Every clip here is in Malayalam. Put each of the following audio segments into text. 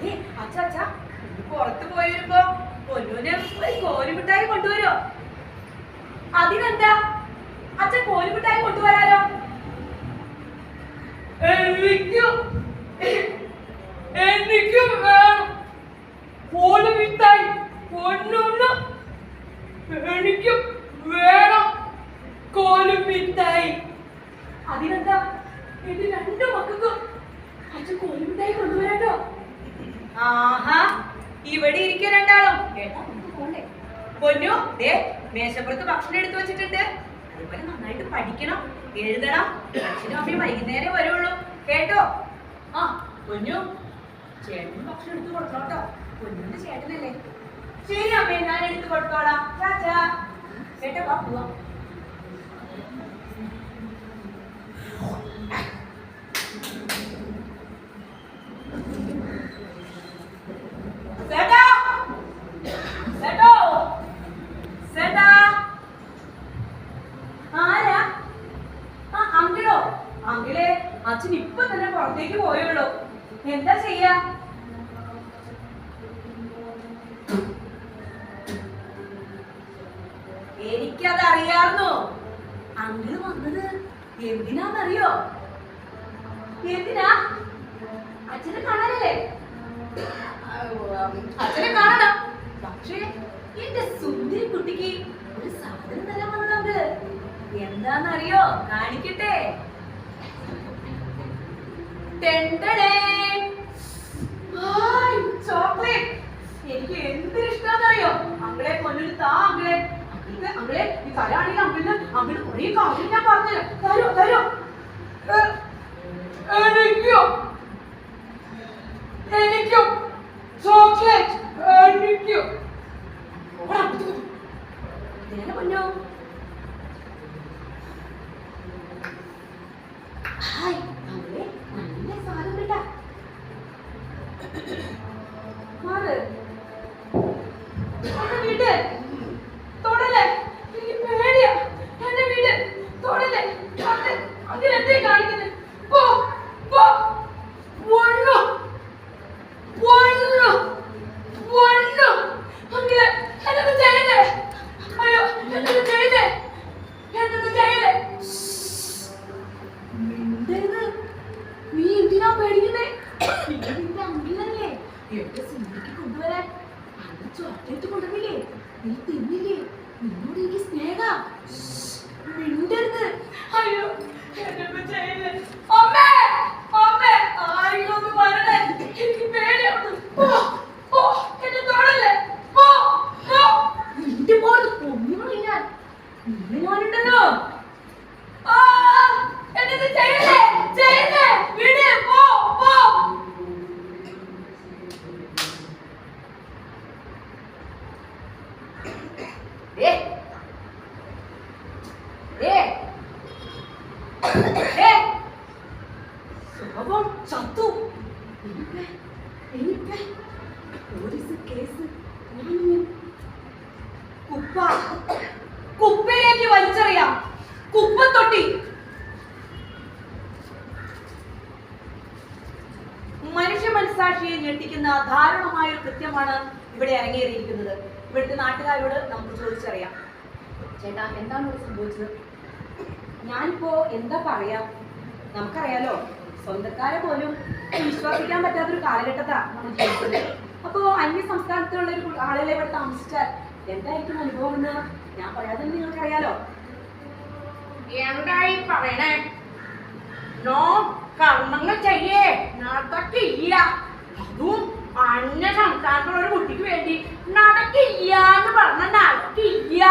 അതെ അച്ഛ അച്ഛ പുറത്ത് പോയി വരുമ്പോ പൊന്നൂന് ഒരു കോലുമിഠായി കൊണ്ടുവരോ അതിനെന്താ? അച്ഛൻ കോലുമിഠായി കൊണ്ടുവരാലോ എനിക്കും എനിക്കും വേണം. കോലുമിഠായി പൊന്നൂന്ന് എനിക്ക് വേണം. കോലുമിട്ടായി അതിനെന്താ? എന്റെ രണ്ടു മക്കൾക്കും അച്ഛൻ കോലുമിട്ടായി കൊണ്ടുവരാട്ടോ ആഹാ ഇവിടെ ഇരിക്കുക രണ്ടാളും. പൊന്നു ദേ മേശപ്പുറത്ത് ഭക്ഷണം എടുത്തു വെച്ചിട്ടുണ്ട്. അതുപോലെ നന്നായിട്ട് പഠിക്കണം എഴുതണം. അച്ഛനും അമ്മയും വൈകുന്നേരം വരുള്ളൂ. കേട്ടോ? ആ പൊന്നു ചേട്ടന് ഭക്ഷണം എടുത്തു കൊടുക്കണം കേട്ടോ. പൊന്നുന്റെ ചേട്ടനല്ലേ? ശരി അമ്മേ ഞാൻ എടുത്തു കൊടുത്തോളാം. ചേട്ടാ കേട്ടോ പോവാം ചേട്ടാ ചേട്ടോ ചേട്ടാ ആരാ ആ അങ്കിളോ അങ്കിളെ അച്ഛൻ ഇപ്പൊ തന്നെ പുറത്തേക്ക് പോയുള്ളൂ. എന്താ ചെയ്യാ? എനിക്കത് അറിയാർന്നു അങ്കിൾ വന്നത് എന്തിനാന്നറിയോ? എന്തിനാ? അച്ഛനെ കാണാനല്ലേ? അച്ഛനെ കാണണം. പക്ഷേ എന്റെ സുന്ദരി കുട്ടിക്ക് ഒരു സാധനം തരാൻ വന്നതുണ്ട് എന്താന്നറിയോ? കാണിക്കട്ടെ. ചോക്ലേറ്റ്. എനിക്ക് എന്ത് ഇഷ്ടാന്നറിയോ? അങ്ങളെ പൊന്നിന് താ അങ്ങളെ അങ്ങളെ ഈ തരാണെങ്കിൽ അങ്കിളിന് അങ്കിൾ കുറേ കാര്യം ഞാൻ പറഞ്ഞു തരോ. തരോ എനിക്കോ? എനിക്കോ? ചോക്ലേറ്റ് എനിക്കോ? നേരെ പൊന്നോ? ഇത് നിന്റെ കൊണ്ടുവരാൻ? കൊണ്ടുവന്നില്ലേ? നീ തിന്നില്ലേ? നിന്നോട് എനിക്ക് സ്നേഹ. ശവം ചത്തു. Police case. കുപ്പ. കുപ്പയിലേക്ക് വലിച്ചെറിയാം. കുപ്പത്തൊട്ടി. മനുഷ്യ മനസാക്ഷിയെ ഞെട്ടിക്കുന്ന ദാരുണമായ ഒരു കൃത്യമാണ് ഇവിടെ അരങ്ങേറിയിരിക്കുന്നത്. ഇവിടുത്തെ നാട്ടുകാരോട് നമുക്ക് ചോദിച്ചറിയാം. ചേട്ടാ എന്താണ് സംഭവിച്ചത്? ഞാനിപ്പോ എന്താ പറയാ? നമുക്കറിയാലോ സ്വന്തക്കാരെ പോലും വിശ്വസിക്കാൻ പറ്റാത്തൊരു കാലഘട്ടത്താ നമ്മൾ ജീവിക്കുന്നത് അപ്പോ അന്യ സംസ്ഥാനത്തുള്ള ഒരു ആളുകളെ ഇവിടെ താമസിച്ചാൽ എന്തായിരിക്കും അനുഭവം എന്ന് ഞാൻ പറയാതെ നിങ്ങൾക്കറിയാലോ? എന്തായി പറയണേ? നോ കർമ്മങ്ങൾ ചെയ്യേ നടക്കില്ല. അതും അന്യ സംസ്ഥാനത്തുള്ള ഒരു കുട്ടിക്ക് വേണ്ടി നടക്കില്ല എന്ന് പറഞ്ഞ നടക്കില്ല.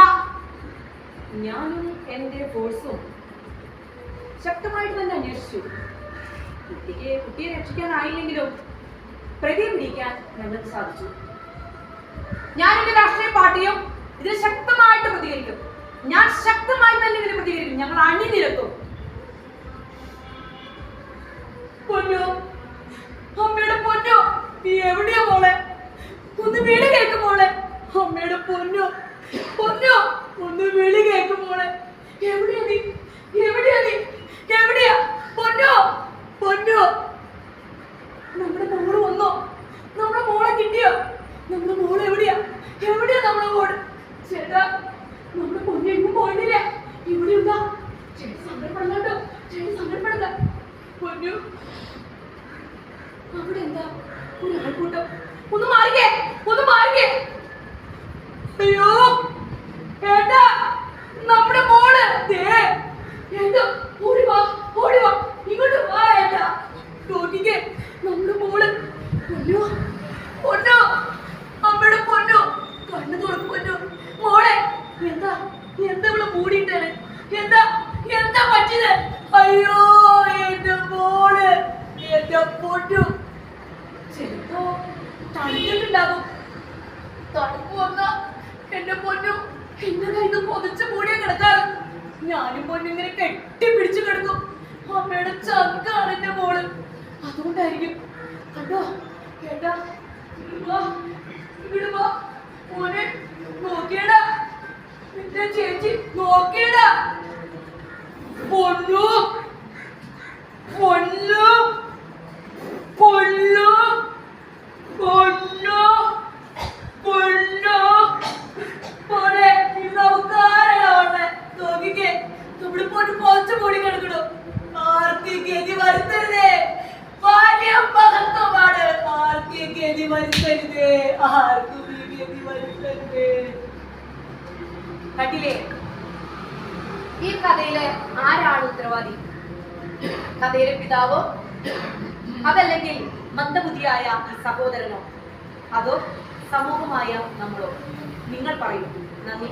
ഞാനും എന്റെ ഫോഴ്സും ശക്തമായിട്ട് തന്നെ അന്വേഷിച്ചു. കുട്ടിക്ക് കുട്ടിയെ രക്ഷിക്കാനായില്ലെങ്കിലും പ്രതി ഞങ്ങൾക്ക് സാധിച്ചു. ഞാൻ എന്റെ രാഷ്ട്രീയ പാർട്ടിയും ഇതിന് ശക്തമായിട്ട് പ്രതികരിക്കും. ഞാൻ ശക്തമായി തന്നെ ഇതിന് പ്രതികരിക്കും. ഞങ്ങൾ അണിനിരക്കും. പൊന്നോ. അമ്മയുടെ നീ എവിടെയാ മോളെ? ഒന്ന് വീട് കേൾക്കും മോളെ. അമ്മയുടെ പൊന്നോ. ഒന്ന് വിളി കേക്ക് മോളെ. എവിടെയാ നീ? എവിടെയാ നീ? എവിടെയാ? പൊന്നോ? പൊന്നോ? നമ്മുടെ മോൾ വന്നോ? നമ്മുടെ മോളെ കിട്ടിയോ? നമ്മുടെ മോൾ എവിടെയാ? എവിടെയാ നമ്മുടെ മോൾ? ചേട്ടാ നമ്മുടെ പൊന്നെങ്ങും പോയിട്ടില്ല. ഇവിടെ ഉണ്ടാ? ചേട്ടൻ സങ്കടപ്പെടലോ ചേട്ടൻ സങ്കടപ്പെടല പൊന്നു അവിടെ എന്താ? ഒരു ആൾക്കൂട്ടം ഒന്ന് മാറിക്കേ ഒന്ന് മാറിക്കേ. അയ്യോ! എന്താ എന്താ എന്താ പറ്റിയത്? അയ്യോ എന്റെ മോൾ എന്റെ പൊന്നു. ചിലപ്പോ തണിച്ചിട്ടുണ്ടാകും തണുപ്പ് വന്ന എന്റെ പൊന്നു എന്റെ നിന്ന് പൊതിച്ച് മൂടിയ കിടക്കാറ്. ഞാനും പൊന്നു ഇങ്ങനെ കെട്ടിപ്പിടിച്ച് കിടക്കും. അമ്മയുടെ ചങ്കാണ് എന്റെ മോൾ. അതുകൊണ്ടായിരിക്കും. കണ്ടോ? കേട്ടാ വാ ഇവിടെ വാ മോനെ നോക്കിയടാ നിന്റെ ചേച്ചി നോക്കിയടാ. പൊന്നു. പൊന്നു. കഥയിലെ ആരാണ് ഉത്തരവാദി? കഥയിലെ പിതാവോ? അതല്ലെങ്കിൽ മന്ദബുദ്ധിയായ ഈ സഹോദരനോ? അതോ സമൂഹമായ നമ്മളോ? നിങ്ങൾ പറയൂ. നന്ദി.